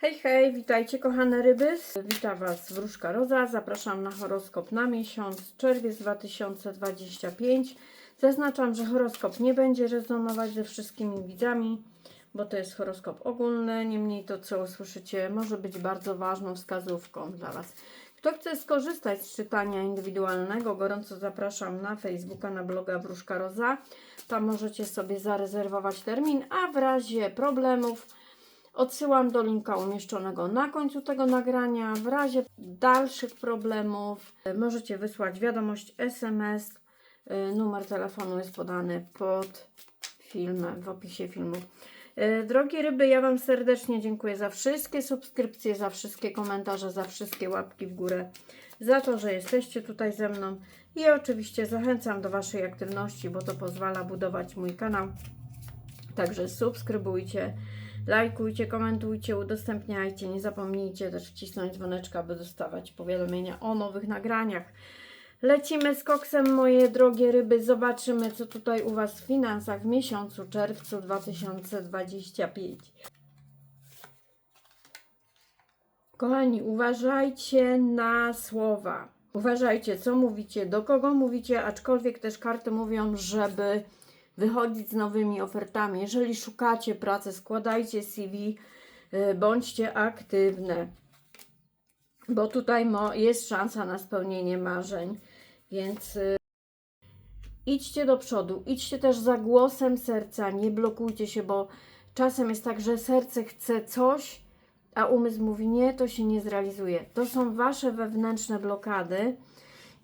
Hej, hej, witajcie kochane ryby. Witam Was Wróżka Roza. Zapraszam na horoskop na miesiąc czerwiec 2025. Zaznaczam, że horoskop nie będzie rezonować ze wszystkimi widzami, bo to jest horoskop ogólny. Niemniej to, co usłyszycie, może być bardzo ważną wskazówką dla Was. Kto chce skorzystać z czytania indywidualnego, gorąco zapraszam na Facebooka, na bloga Wróżka Roza. Tam możecie sobie zarezerwować termin, a w razie problemów Odsyłam do linka umieszczonego na końcu tego nagrania. W razie dalszych problemów e, możecie wysłać wiadomość SMS. E, Numer telefonu jest podany pod filmem, w opisie filmu. E, Drogie ryby, ja Wam serdecznie dziękuję za wszystkie subskrypcje, za wszystkie komentarze, za wszystkie łapki w górę, za to, że jesteście tutaj ze mną i oczywiście zachęcam do Waszej aktywności, bo to pozwala budować mój kanał. Także subskrybujcie, lajkujcie, komentujcie, udostępniajcie. Nie zapomnijcie też wcisnąć dzwoneczka, by dostawać powiadomienia o nowych nagraniach. Lecimy z koksem, moje drogie ryby. Zobaczymy, co tutaj u Was w finansach w miesiącu czerwcu 2025. Kochani, uważajcie na słowa. Uważajcie, co mówicie, do kogo mówicie, aczkolwiek też karty mówią, żeby wychodzić z nowymi ofertami. Jeżeli szukacie pracy, składajcie CV, y, bądźcie aktywne, bo tutaj jest szansa na spełnienie marzeń, więc y, idźcie do przodu, idźcie też za głosem serca, nie blokujcie się, bo czasem jest tak, że serce chce coś, a umysł mówi nie, to się nie zrealizuje. To są wasze wewnętrzne blokady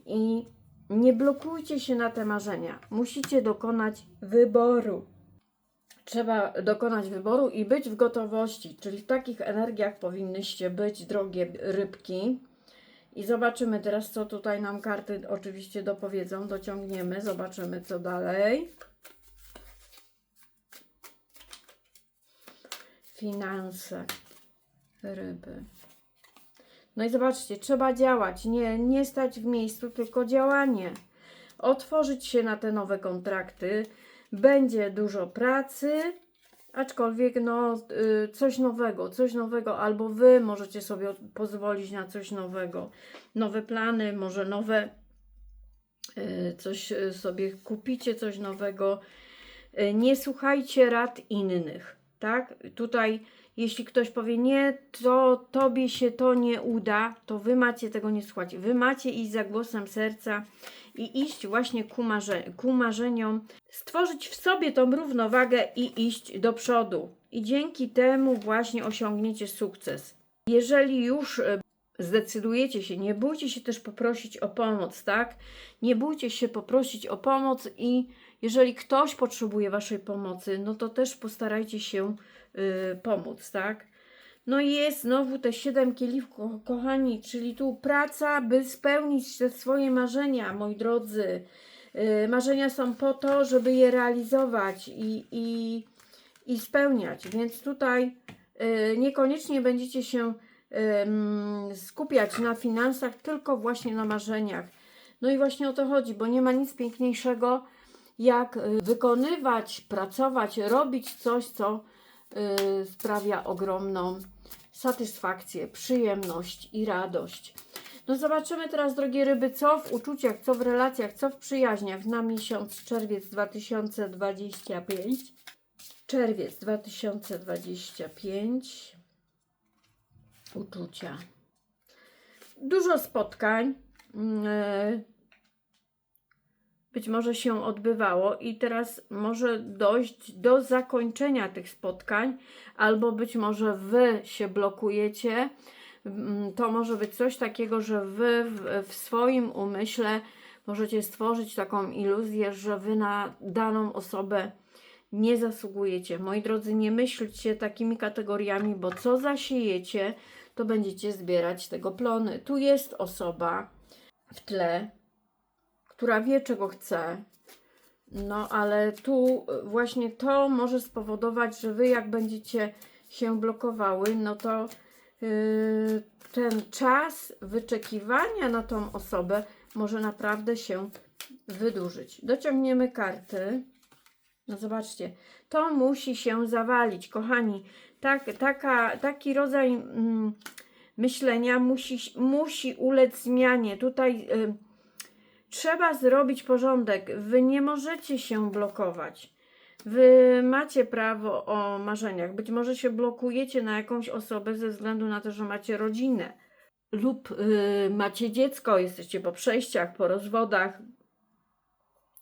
i nie blokujcie się na te marzenia. Musicie dokonać wyboru. Trzeba dokonać wyboru i być w gotowości, czyli w takich energiach powinnyście być, drogie rybki. I zobaczymy teraz, co tutaj nam karty oczywiście dopowiedzą. Dociągniemy, zobaczymy, co dalej. Finanse ryby. No i zobaczcie, trzeba działać, nie, nie stać w miejscu, tylko działanie. Otworzyć się na te nowe kontrakty. Będzie dużo pracy, aczkolwiek no, y, coś nowego, coś nowego, albo wy możecie sobie pozwolić na coś nowego. Nowe plany, może nowe, y, coś y, sobie kupicie, coś nowego. Nie słuchajcie rad innych, tak? Tutaj jeśli ktoś powie nie, to tobie się to nie uda, to wy macie tego nie słuchać. Wy macie iść za głosem serca i iść właśnie ku, marze ku marzeniom, stworzyć w sobie tą równowagę i iść do przodu. I dzięki temu właśnie osiągniecie sukces. Jeżeli już e, zdecydujecie się, nie bójcie się też poprosić o pomoc, tak? Nie bójcie się poprosić o pomoc i jeżeli ktoś potrzebuje waszej pomocy, no to też postarajcie się pomóc, tak? No i jest znowu te siedem kielichów, kochani, czyli tu praca, by spełnić te swoje marzenia, moi drodzy. Y, marzenia są po to, żeby je realizować i, i, i spełniać, więc tutaj y, niekoniecznie będziecie się skupiać na finansach, tylko właśnie na marzeniach. No i właśnie o to chodzi, bo nie ma nic piękniejszego, jak y, wykonywać, pracować, robić coś, co y, sprawia ogromną satysfakcję, przyjemność i radość. No zobaczymy teraz, drogie ryby, co w uczuciach, co w relacjach, co w przyjaźniach na miesiąc czerwiec 2025. Czerwiec 2025. Uczucia. Dużo spotkań. Yy, być może się odbywało i teraz może dojść do zakończenia tych spotkań, albo być może wy się blokujecie. Mm, To może być coś takiego, że wy w, w swoim umyśle możecie stworzyć taką iluzję, że wy na daną osobę nie zasługujecie. Moi drodzy, nie myślcie takimi kategoriami, bo co zasiejecie, to będziecie zbierać tego plony. Tu jest osoba w tle, która wie, czego chce. No, ale tu właśnie to może spowodować, że wy, jak będziecie się blokowały, no to yy, ten czas wyczekiwania na tą osobę może naprawdę się wydłużyć. Dociągniemy karty. No zobaczcie, to musi się zawalić, kochani. Tak, taka, taki rodzaj mm, myślenia musi, musi ulec zmianie. Tutaj y, trzeba zrobić porządek. Wy nie możecie się blokować. Wy macie prawo o marzeniach. Być może się blokujecie na jakąś osobę ze względu na to, że macie rodzinę lub y, macie dziecko, jesteście po przejściach, po rozwodach.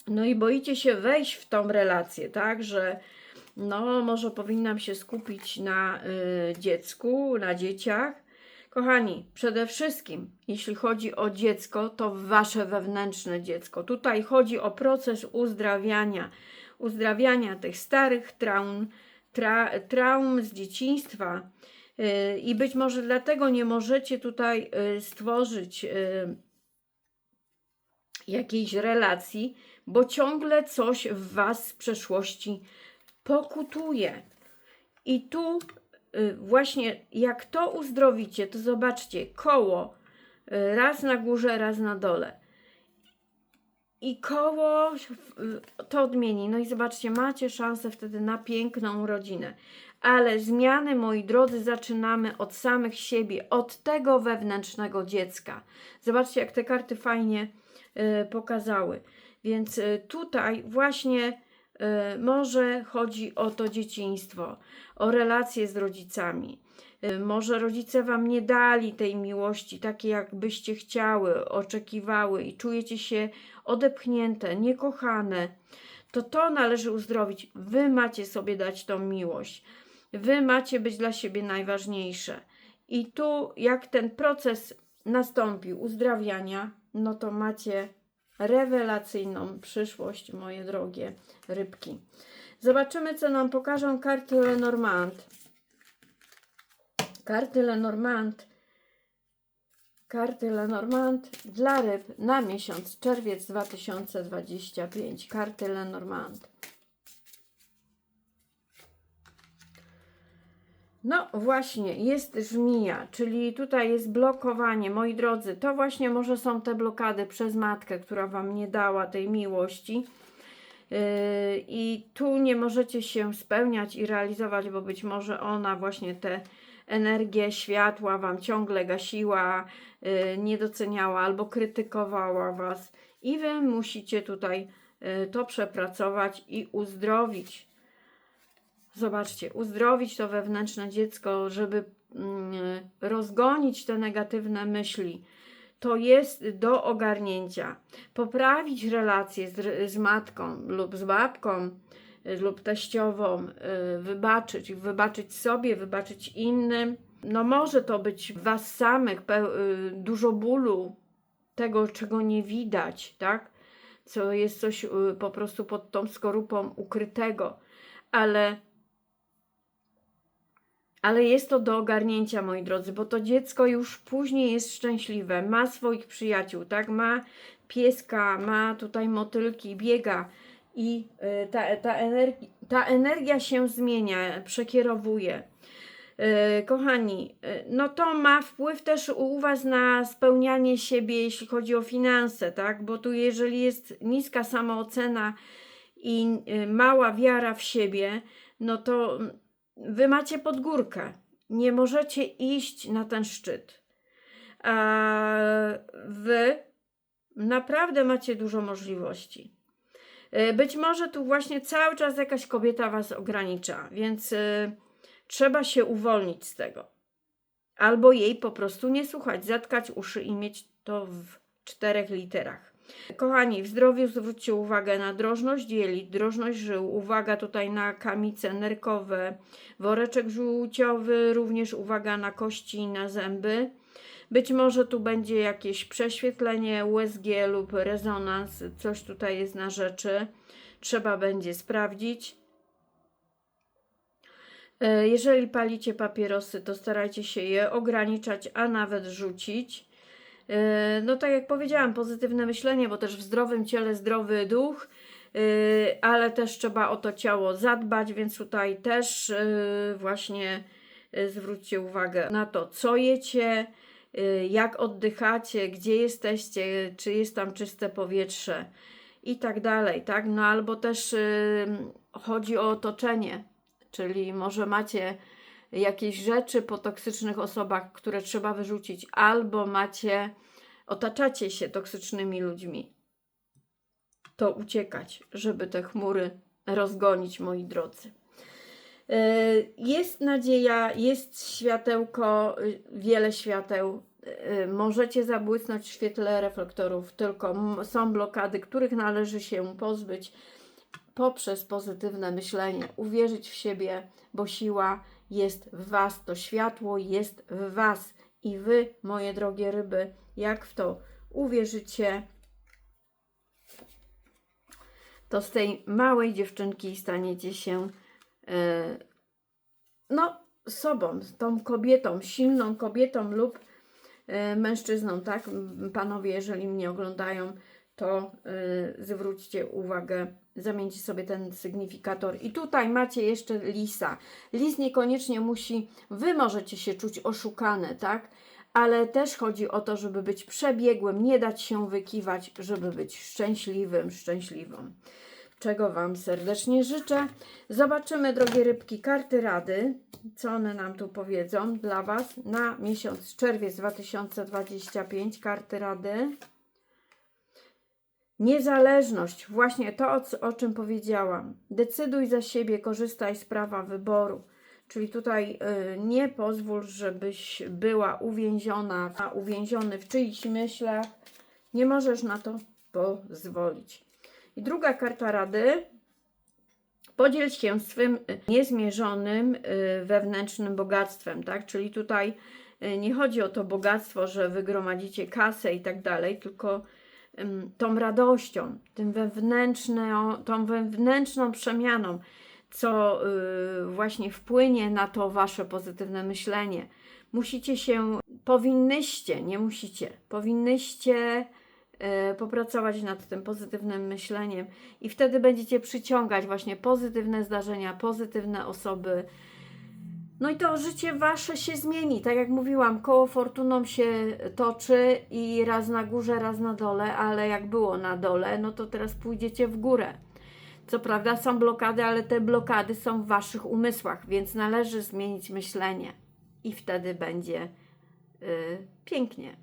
No i boicie się wejść w tą relację, tak, że no może powinnam się skupić na y, dziecku, na dzieciach. Kochani, przede wszystkim, jeśli chodzi o dziecko, to wasze wewnętrzne dziecko. Tutaj chodzi o proces uzdrawiania, uzdrawiania tych starych traum, tra, traum z dzieciństwa. Yy, I być może dlatego nie możecie tutaj yy, stworzyć yy, jakiejś relacji, bo ciągle coś w was z przeszłości pokutuje. I tu y, właśnie jak to uzdrowicie, to zobaczcie, koło y, raz na górze, raz na dole. I koło y, to odmieni. No i zobaczcie, macie szansę wtedy na piękną rodzinę. Ale zmiany, moi drodzy, zaczynamy od samych siebie, od tego wewnętrznego dziecka. Zobaczcie, jak te karty fajnie y, pokazały. Więc y, tutaj właśnie y, może chodzi o to dzieciństwo, o relacje z rodzicami. Y, Może rodzice wam nie dali tej miłości, takiej jak byście chciały, oczekiwały i czujecie się odepchnięte, niekochane. To to należy uzdrowić. Wy macie sobie dać tą miłość. Wy macie być dla siebie najważniejsze. I tu, jak ten proces nastąpił uzdrawiania, no to macie rewelacyjną przyszłość, moje drogie rybki. Zobaczymy, co nam pokażą karty Lenormand. Karty Lenormand. Karty Lenormand dla ryb na miesiąc czerwiec 2025. Karty Lenormand. No właśnie, jest żmija, czyli tutaj jest blokowanie. Moi drodzy, to właśnie może są te blokady przez matkę, która Wam nie dała tej miłości. Yy, I tu nie możecie się spełniać i realizować, bo być może ona właśnie te energię światła Wam ciągle gasiła, yy, nie doceniała albo krytykowała Was. I Wy musicie tutaj yy, to przepracować i uzdrowić. Zobaczcie, uzdrowić to wewnętrzne dziecko, żeby mm, rozgonić te negatywne myśli. To jest do ogarnięcia. Poprawić relacje z, z matką lub z babką y, lub teściową, y, wybaczyć, wybaczyć sobie, wybaczyć innym. No może to być was samych y, dużo bólu, tego czego nie widać, tak? Co jest coś po prostu pod tą skorupą ukrytego, ale ale jest to do ogarnięcia, moi drodzy, bo to dziecko już później jest szczęśliwe, ma swoich przyjaciół, tak? Ma pieska, ma tutaj motylki, biega i y, ta, ta, energi- ta energia się zmienia, przekierowuje. Y, Kochani, y, no to ma wpływ też u Was na spełnianie siebie, jeśli chodzi o finanse, tak? Bo tu, jeżeli jest niska samoocena i mała wiara w siebie, no to Wy macie pod górkę. Nie możecie iść na ten szczyt. A wy naprawdę macie dużo możliwości. Y, Być może tu właśnie cały czas jakaś kobieta was ogranicza, więc y, trzeba się uwolnić z tego. Albo jej po prostu nie słuchać, zatkać uszy i mieć to w czterech literach. Kochani, w zdrowiu zwróćcie uwagę na drożność jelit, drożność żył, uwaga tutaj na kamice nerkowe, woreczek żółciowy, również uwaga na kości i na zęby. Być może tu będzie jakieś prześwietlenie USG lub rezonans, coś tutaj jest na rzeczy. Trzeba będzie sprawdzić. E, Jeżeli palicie papierosy, to starajcie się je ograniczać, a nawet rzucić. Yy, No tak jak powiedziałam, pozytywne myślenie, bo też w zdrowym ciele zdrowy duch, yy, ale też trzeba o to ciało zadbać, więc tutaj też yy, właśnie zwróćcie uwagę na to, co jecie, jak oddychacie, gdzie jesteście, czy jest tam czyste powietrze. i tak dalej, tak? No albo też chodzi o otoczenie, czyli może macie jakieś rzeczy po toksycznych osobach, które trzeba wyrzucić, albo macie, otaczacie się toksycznymi ludźmi. To uciekać, żeby te chmury rozgonić, moi drodzy. Y, Jest nadzieja, jest światełko, y, wiele świateł. Y, Możecie zabłysnąć w świetle reflektorów, tylko są blokady, których należy się pozbyć poprzez pozytywne myślenie. Uwierzyć w siebie, bo siła jest w Was, to światło jest w Was. I Wy, moje drogie ryby, jak w to uwierzycie, to z tej małej dziewczynki staniecie się e, no, sobą, tą kobietą, silną kobietą lub e, mężczyzną, tak? Panowie, jeżeli mnie oglądają, to e, zwróćcie uwagę, zamieńcie sobie ten sygnifikator. I tutaj macie jeszcze lisa. Lis niekoniecznie musi, wy możecie się czuć oszukane, tak? Ale też chodzi o to, żeby być przebiegłym, nie dać się wykiwać, żeby być szczęśliwym, szczęśliwą czego Wam serdecznie życzę. Zobaczymy, drogie rybki, karty rady, co one nam tu powiedzą dla Was na miesiąc czerwiec 2025. Karty rady. Niezależność, właśnie to, o, czym powiedziałam. Decyduj za siebie, korzystaj z prawa wyboru. Czyli tutaj y, nie pozwól, żebyś była uwięziona, a uwięziony w czyichś myślach. Nie możesz na to pozwolić. I druga karta rady. Podziel się swym y, niezmierzonym y, wewnętrznym bogactwem, tak? Czyli tutaj nie chodzi o to bogactwo, że wygromadzicie kasę i tak dalej, tylko tą radością, tym wewnętrzną, tą wewnętrzną przemianą, co y, właśnie wpłynie na to wasze pozytywne myślenie. Musicie się, powinnyście, nie musicie, powinnyście e, popracować nad tym pozytywnym myśleniem i wtedy będziecie przyciągać właśnie pozytywne zdarzenia, pozytywne osoby. No i to życie wasze się zmieni. Tak jak mówiłam, koło fortuną się toczy i raz na górze, raz na dole, ale jak było na dole, no to teraz pójdziecie w górę. Co prawda są blokady, ale te blokady są w waszych umysłach, więc należy zmienić myślenie i wtedy będzie y, pięknie.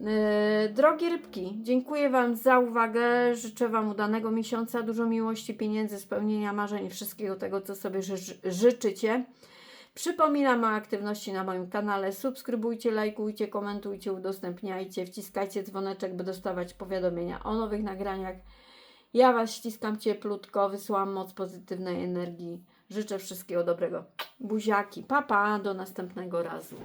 Yy, Drogie rybki, dziękuję Wam za uwagę. Życzę Wam udanego miesiąca, dużo miłości, pieniędzy, spełnienia marzeń, wszystkiego tego, co sobie ży- życzycie. Przypominam o aktywności na moim kanale. Subskrybujcie, lajkujcie, komentujcie, udostępniajcie, wciskajcie dzwoneczek, by dostawać powiadomienia o nowych nagraniach. Ja Was ściskam cieplutko, wysyłam moc pozytywnej energii. Życzę wszystkiego dobrego. Buziaki, papa, do następnego razu.